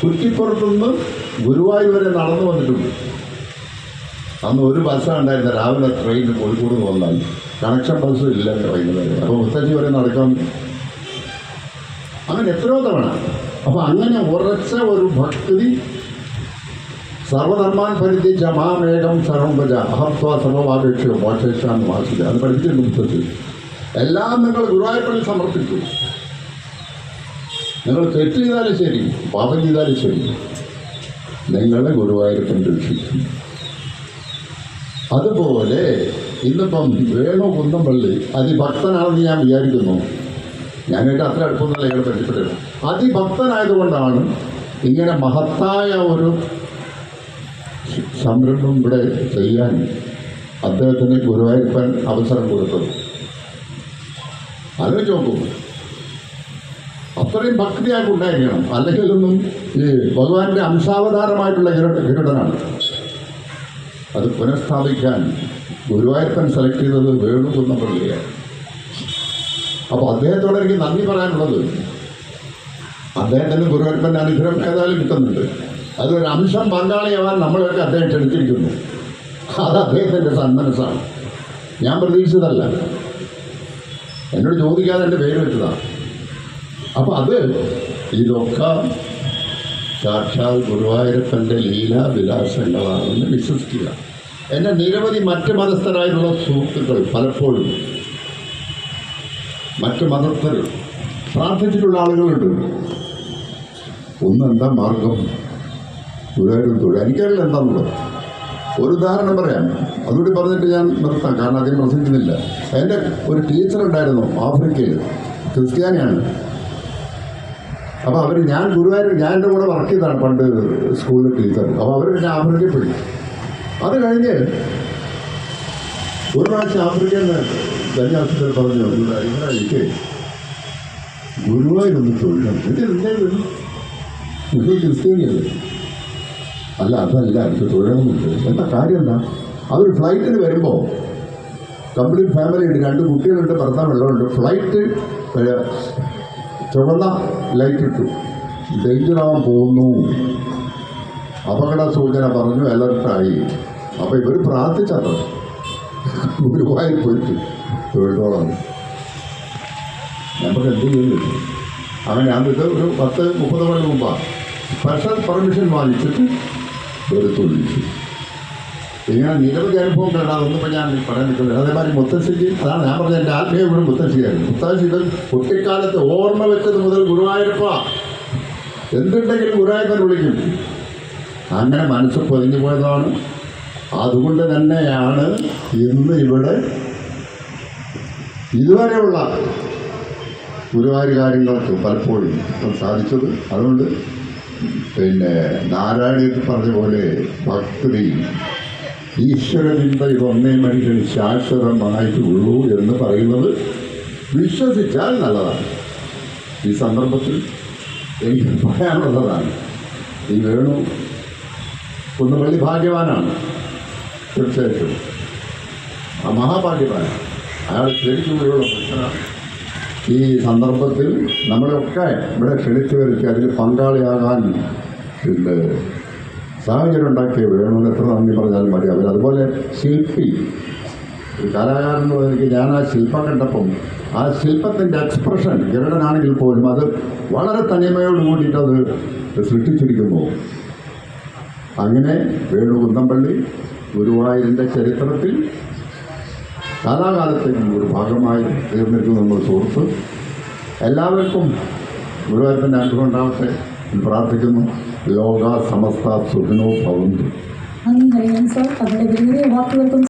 കുറ്റിപ്പുറത്തുനിന്ന് വരെ നടന്നു വന്നിട്ടുണ്ട്. അന്ന് ഒരു ബസ്സാണ് ഉണ്ടായിരുന്നത് രാവിലെ ട്രെയിൻ കോഴിക്കോട് വന്നാൽ കണക്ഷൻ ബസ് ഇല്ല ട്രെയിനിൽ അപ്പോൾ മുത്തശ്ശി വരെ നടക്കാൻ അങ്ങനെ എത്രയോ തവണ. അപ്പോൾ അങ്ങനെ ഉറച്ച ഒരു ഭക്തി സർവധർമാൻ പരിധി ജമാമേകം സർവഭജ. അഹത്വ സർവവാപേക്ഷയോ മോക്ഷേഷാന്ന് വാസിക്കുക അത് പഠിച്ചിട്ടുണ്ട് മുത്തശ്ശി എല്ലാം നിങ്ങൾ ഗുരുവായൂരിൽ സമർപ്പിച്ചു. നിങ്ങൾ തെറ്റ് ചെയ്താലും ശരി പാപം ചെയ്താലും ശരി. നിങ്ങളെ ഗുരുവായൂരപ്പൻ രക്ഷിക്കും അതുപോലെ ഇന്നിപ്പം വേണു കുന്നംപള്ളി അതിഭക്തനാണെന്ന് ഞാൻ വിചാരിക്കുന്നു. ഞാനായിട്ട് അത്ര അടുപ്പൊന്നുമല്ല ഇയാളെ പരിചയപ്പെട്ടത് അതിഭക്തനായതുകൊണ്ടാണ് ഇങ്ങനെ മഹത്തായ ഒരു സംരംഭം ഇവിടെ ചെയ്യാൻ അദ്ദേഹത്തിന് ഗുരുവായൂരപ്പൻ അവസരം കൊടുത്തത്. ആലോചിച്ച് നോക്കൂ. അത്രയും ഭക്തിയായിട്ട് ഉണ്ടായിരിക്കണം അല്ലെങ്കിൽ ഒന്നും ഈ ഭഗവാന്റെ അംശാവതാരമായിട്ടുള്ള ഗരുഡനാണ് അത് പുനഃസ്ഥാപിക്കാൻ ഗുരുവായൂരപ്പൻ സെലക്ട് ചെയ്തത് വേണു കുന്നപ്പള്ളിയാണ്. അപ്പോൾ അദ്ദേഹത്തോട് എനിക്ക് നന്ദി പറയാനുള്ളത്. അദ്ദേഹത്തിന് ഗുരുവായൂരപ്പന്റെ അനുഗ്രഹം ഏതായാലും കിട്ടുന്നുണ്ട്. അതൊരു അംശം പങ്കാളിയാവാൻ നമ്മളൊക്കെ അദ്ദേഹം ക്ഷണിച്ചിരിക്കുന്നു. അത് അദ്ദേഹത്തിന്റെ സന്മനസ്സാണ്. ഞാൻ പ്രതീക്ഷിച്ചതല്ല. എന്നോട് ചോദിക്കാതെ എന്റെ പേര് വെച്ചതാണ്. അപ്പോൾ അത് ഇതൊക്കെ സാക്ഷാൽ ഗുരുവായൂരപ്പന്റെ ലീലാവിലാസങ്ങളാണെന്ന് വിശ്വസിക്കുക. എന്റെ നിരവധി മറ്റ് മതസ്ഥരായിട്ടുള്ള സുഹൃത്തുക്കൾ പലപ്പോഴും മറ്റ് മതസ്ഥർ പ്രാർത്ഥിച്ചിട്ടുള്ള ആളുകളുണ്ട്. ഒന്നെന്താ മാർഗം? ഗുരുവായൂരും തൊഴിൽ എനിക്കറിയില്ല എന്താണുള്ളത് ഒരു ഉദാഹരണം പറയാം. അതുകൂടി പറഞ്ഞിട്ട് ഞാൻ നിർത്താം. കാരണം അധികം പ്രസംഗിക്കുന്നില്ല. എന്റെ ഒരു ടീച്ചർ ഉണ്ടായിരുന്നു ആഫ്രിക്കയിൽ. ക്രിസ്ത്യാനിയാണ്. അപ്പോൾ അവർ ഞാൻ ഗുരുവായൂർ ഞാൻ എന്റെ കൂടെ വർക്ക് ചെയ്താണ് പണ്ട് സ്കൂളിൽ ടീച്ചർ അപ്പോൾ അവർ എന്നെ ആഫ്രിക്കയിൽ പോയി. അത് കഴിഞ്ഞ് ഒരു പ്രാവശ്യം ആഫ്രിക്കയിൽ ധന്യാസത്തിൽ പറഞ്ഞു ഇവിടെ ഗുരുവായൂർ ഗുരുവായൂരൊന്ന് തൊഴിലാണ് ഇത് ക്രിസ്ത്യാനിയല്ലേ അല്ല? അതല്ല എനിക്ക് തൊഴിലൊന്നുമില്ല എന്താ കാര്യം എന്താ? അവർ ഫ്ലൈറ്റിന് വരുമ്പോൾ കംപ്ലീറ്റ് ഫാമിലി ഉണ്ട് രണ്ട് കുട്ടികളുണ്ട് ഭർത്താവ് വെള്ളമുണ്ട് ഫ്ലൈറ്റ് ചുവന്ന ലൈറ്റ് ഇട്ടു. ഡേഞ്ചറാവാൻ പോകുന്നു. അപകട സൂചന പറഞ്ഞു അലർട്ടായി. അപ്പോൾ ഇവർ പ്രാർത്ഥിച്ചത്ര ഗുരുവായൂർ പോയിട്ട് തൊഴിലോളം നമുക്ക് എന്ത് ചെയ്യുന്നു അങ്ങനെ അന്നിട്ട് ഒരു പത്ത് മുപ്പത് മണി മുമ്പാണ് സ്പെഷ്യൽ പെർമിഷൻ വാങ്ങിച്ചിട്ട് ഒരു തൊഴിച്ചു ഇങ്ങനെ നിരവധി അനുഭവങ്ങളുണ്ട്. അതൊന്നും ഞാൻ പറയാൻ നിൽക്കുന്നില്ല അതേമാതിരി മുത്തശ്ശിക്ക് അതാണ് ഞാൻ പറഞ്ഞ എന്റെ ആത്മീയ ഗുരു മുത്തശ്ശിയായിരുന്നു. മുത്തശ്ശിയുടെ കുട്ടിക്കാലത്ത് ഓർമ്മ വെച്ചത് മുതൽ ഗുരുവായൂരപ്പ. എന്തുണ്ടെങ്കിലും ഗുരുവായൂരപ്പൻ വിളിക്കും. അങ്ങനെ മനസ്സ് പൊതിഞ്ഞു പോയതാണ്. അതുകൊണ്ട് തന്നെയാണ് ഇന്ന് ഇവിടെ ഇതുവരെയുള്ള ഗുരുവായൂർ കാര്യങ്ങൾക്ക് പലപ്പോഴും ഇപ്പം സാധിച്ചത്. അതുകൊണ്ട് പിന്നെ നാരായണീയത്തിൽ പറഞ്ഞ പോലെ ഭക്തി ഈശ്വരചിന്ത ഇതൊന്നേ മനുഷ്യന് ശാശ്വതമായിട്ടുള്ളൂ എന്ന് പറയുന്നത് വിശ്വസിച്ചാൽ നല്ലതാണ്. ഈ സന്ദർഭത്തിൽ എനിക്ക് പറയാനുള്ളതാണ് ഈ വേണു ഒന്ന് വലിയ ഭാഗ്യവാനാണ് തീർച്ചയായിട്ടും. ആ മഹാഭാഗ്യവാനാണ് അയാൾ പുരുഷനാണ് ഈ സന്ദർഭത്തിൽ നമ്മളൊക്കെ ഇവിടെ ക്ഷണിച്ചു വരുത്തി അതിൽ പങ്കാളിയാകാൻ പിന്നെ സാഹചര്യം ഉണ്ടാക്കിയ വേണമെന്ന് എത്ര നന്ദി പറഞ്ഞാലും മതി. അവർ അതുപോലെ ശില്പി. ഒരു കലാകാരൻ എന്ന് പറയുന്നത് ഞാൻ ആ ശില്പം കണ്ടപ്പം ആ ശില്പത്തിന്റെ എക്സ്പ്രഷൻ ഗരുഡനാണെങ്കിൽ പോലും അത് വളരെ തനിമയോട് കൂടിയിട്ട് അത് സൃഷ്ടിച്ചിരിക്കുന്നു. അങ്ങനെ വേണു കുന്നമ്പള്ളി ഗുരുവായൂരിന്റെ ചരിത്രത്തിൽ കാലാകാലത്തേക്കും ഒരു ഭാഗമായി തീർന്നിരിക്കുന്ന നമ്മൾ സുഹൃത്ത്. എല്ലാവർക്കും ഗുരുവായൂരത്തിന്റെ അനുഗ്രഹം ഉണ്ടാവട്ടെ പ്രാർത്ഥിക്കുന്നു. లోగా సమస్త సుఖినో భవంతు. అందరూ ఏం సార్ అక్కడ వాక్యవర్గం